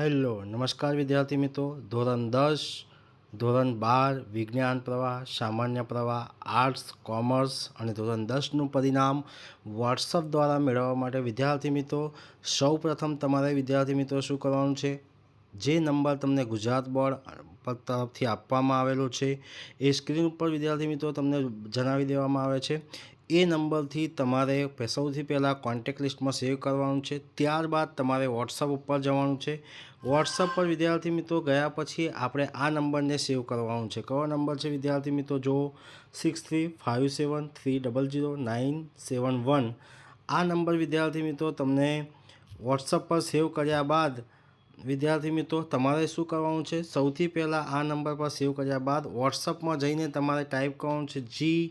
Hello, નમસ્કાર વિદ્યાર્થી મિત્રો. ધોરણ દસ, ધોરણ બાર, વિજ્ઞાન પ્રવાહ, સામાન્ય પ્રવાહ, આર્ટ્સ, કોમર્સ અને ધોરણ દસનું પરિણામ વોટ્સઅપ દ્વારા મેળવવા માટે વિદ્યાર્થી મિત્રો સૌ પ્રથમ તમારે વિદ્યાર્થી મિત્રો શું કરવાનું છે? જે નંબર તમને ગુજરાત બોર્ડ તરફથી આપવામાં આવેલો છે, એ સ્ક્રીન ઉપર વિદ્યાર્થી મિત્રો તમને જણાવી દેવામાં આવે છે. એ નંબરથી તમારે સૌથી પહેલાં કોન્ટેક્ટ લિસ્ટમાં સેવ કરવાનું છે. ત્યારબાદ તમારે વોટ્સઅપ ઉપર જવાનું છે. વોટ્સઅપ પર વિદ્યાર્થી મિત્રો ગયા પછી આપણે આ નંબરને સેવ કરવાનું છે. કયો નંબર છે વિદ્યાર્થી મિત્રો? જો six three five seven three double zero nine seven one આ નંબર વિદ્યાર્થી મિત્રો તમને વોટ્સઅપ પર સેવ કર્યા બાદ વિદ્યાર્થી મિત્રો તમારે શું કરવાનું છે? સૌથી પહેલાં આ નંબર પર સેવ કર્યા બાદ વોટ્સઅપમાં જઈને તમારે ટાઈપ કરવાનું છે જી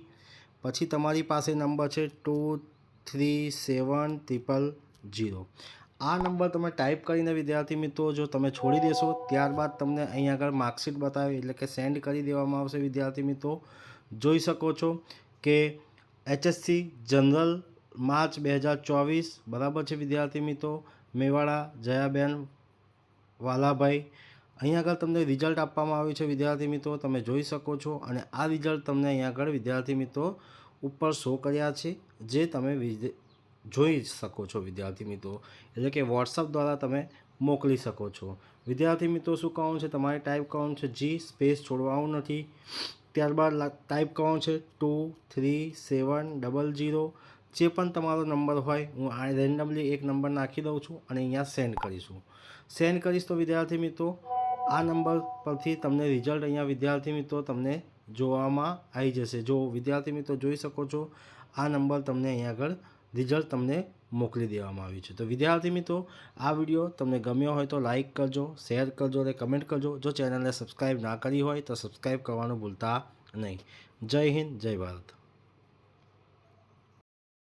પછી તમારી પાસે નંબર છે two three seven triple zero આ નંબર તમે ટાઈપ કરીને વિદ્યાર્થી મિત્રો જો તમે છોડી દેશો, ત્યારબાદ તમને અહીં આગળ માર્કશીટ બતાવે, એટલે કે સેન્ડ કરી દેવામાં આવશે વિદ્યાર્થી મિત્રો. જોઈ શકો છો કે એચએસસી જનરલ માર્ચ બે હજાર ચોવીસ, બરાબર છે વિદ્યાર્થી મિત્રો? મેવાડા જયાબેન વાલાભાઈ અહીં આગળ તમને રિઝલ્ટ આપવામાં આવ્યું છે, વિદ્યાર્થી મિત્રો, તમે જોઈ શકો છો અને આ રિઝલ્ટ તમને અહીં આગળ વિદ્યાર્થી મિત્રો ઉપર શો કર્યા છે, જે તમે જોઈ શકો છો, વિદ્યાર્થી મિત્રો. એટલે કે વોટ્સઅપ દ્વારા તમે મોકલી શકો છો. વિદ્યાર્થી મિત્રો, શું કહું છે? તમારે ટાઈપ કરવાનું છે જી સ્પેસ છોડવાનું નથી. ત્યારબાદ ટાઈપ કરવાનું છે two three seven double zero જે પણ તમારો નંબર હોય, હું આ રેન્ડમલી એક નંબર નાખી દઉં છું અને અહીંયા સેન્ડ કરીશું. સેન્ડ કરીશ તો વિદ્યાર્થી મિત્રો આ નંબર પરથી તમને રિઝલ્ટ અહીંયા વિદ્યાર્થી મિત્રો તમને જોવામાં આવી જશે. જો વિદ્યાર્થી મિત્રો જોઈ શકો છો, આ નંબર તમને અહીંયા આગળ રિઝલ્ટ તમને મોકલી દેવામાં આવ્યું છે. તો વિદ્યાર્થી મિત્રો, આ વીડિયો તમને ગમ્યો હોય તો લાઇક કરજો શેર કરજો અને કમેન્ટ કરજો. જો ચેનલને સબસ્ક્રાઈબ ના કરી હોય તો સબસ્ક્રાઈબ કરવાનું ભૂલતા નહીં. જય હિન્દ, જય ભારત.